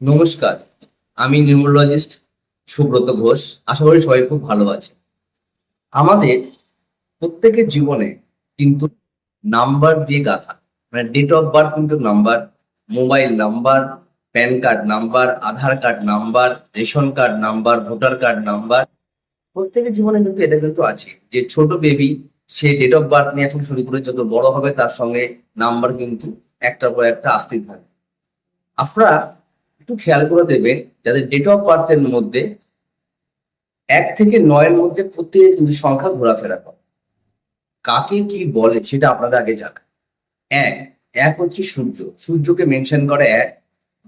নমস্কার, আমি নিউমোলজিস্ট সুব্রত ঘোষ। আশা করি সবাই খুব ভালো আছে। আমাদের প্রত্যেকের জীবনে কিন্তু নাম্বার দিয়ে গাথা। মানে ডেট অফ বার্থ কিন্তু number mobile number PAN card number, Aadhaar card number, ration card number, voter card number. প্রত্যেকের জীবনে কিন্তু এটা কিন্তু আছে যে ছোট বেবি সে ডেট অফ বার্থ নিয়ে এখন শুরু করে যত বড় হবে তার সঙ্গে নাম্বার কিন্তু একটার পর একটা আসতেই থাকে আপনারা একটু খেয়াল করে দেবেন যাদের ডেট অফ বার্থের মধ্যে এক থেকে নয়ের মধ্যে প্রত্যেক কিন্তু সংখ্যা ঘোরাফেরা করে। কাকে কি বলে সেটা আপনাদের আগে জানা এক এক হচ্ছে সূর্য। সূর্যকে মেনশন করে এক।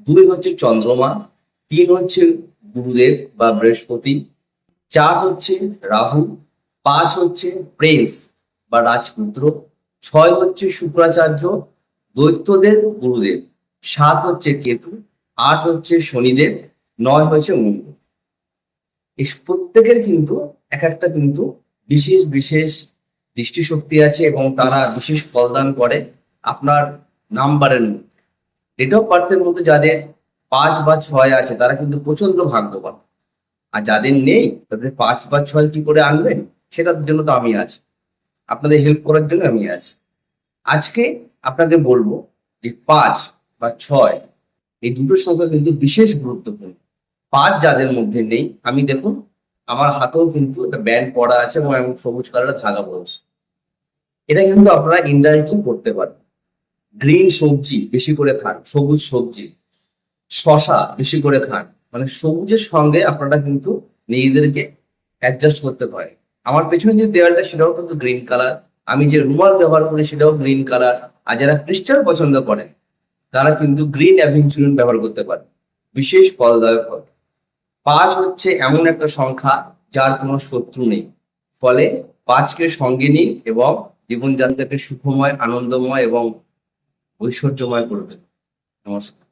দুই হচ্ছে চন্দ্রমা। তিন হচ্ছে গুরুদেব বা বৃহস্পতি। চার হচ্ছে রাহু। পাঁচ হচ্ছে প্রিন্স বা রাজপুত্র। ছয় হচ্ছে শুক্রাচার্য দৈত্যদের গুরুদেব। সাত হচ্ছে কেতু। আট হচ্ছে শনিদেব, নয় হচ্ছে মঙ্গল। এই প্রত্যেকের কিন্তু এক একটা কিন্তু বিশেষ বিশেষ দৃষ্টিশক্তি আছে এবং তারা বিশেষ ফলদান করে আপনার নাম্বারের মধ্যে। ডেট অফ বার্থের মধ্যে যাদের পাঁচ বা ছয় আছে, তারা কিন্তু প্রচণ্ড ভাগ্যবান। আর যাদের নেই, তাদের পাঁচ বা ছয় কি করে আনবেন? সেটার জন্য তো আমি আছি। আপনাদের হেল্প করার জন্য আমি আছি। আজকে আপনাদের বলব যে পাঁচ বা ছয় এই দুটো সংখ্যা কিন্তু বিশেষ গুরুত্বপূর্ণ। পাঁচ যাদের মধ্যে নেই, আমি দেখুন, আমার হাতেও কিন্তু একটা ব্যান্ড পড়া আছে এবং এমন সবুজ কালারের ধাগা পড়েছে এটা কিন্তু আপনারা ইনডাইরেক্টলি করতে পারেন। গ্রিন সবজি বেশি করে খান, সবুজ সবজি। শশা বেশি করে খান। মানে সবুজের সঙ্গে আপনারা কিন্তু নিজেদেরকে অ্যাডজাস্ট করতে পারেন। আমার পেছনে যে দেওয়ালটা সেটাও কিন্তু গ্রিন কালার আমি যে রুমাল ব্যবহার করি, সেটাও গ্রিন কালার আর যারা ক্রিস্টাল পছন্দ করেন তারা কিন্তু গ্রিন অ্যাভিনচুলিন ব্যবহার করতে পারে। বিশেষ ফলদায়ক হবে। পাঁচ হচ্ছে এমন একটা সংখ্যা যার কোনো শত্রু নেই। ফলে পাঁচকে সঙ্গে নিন এবং জীবনযাত্রাকে সুখময়, আনন্দময় এবং ঐশ্বর্যময় করে দেবে নমস্কার।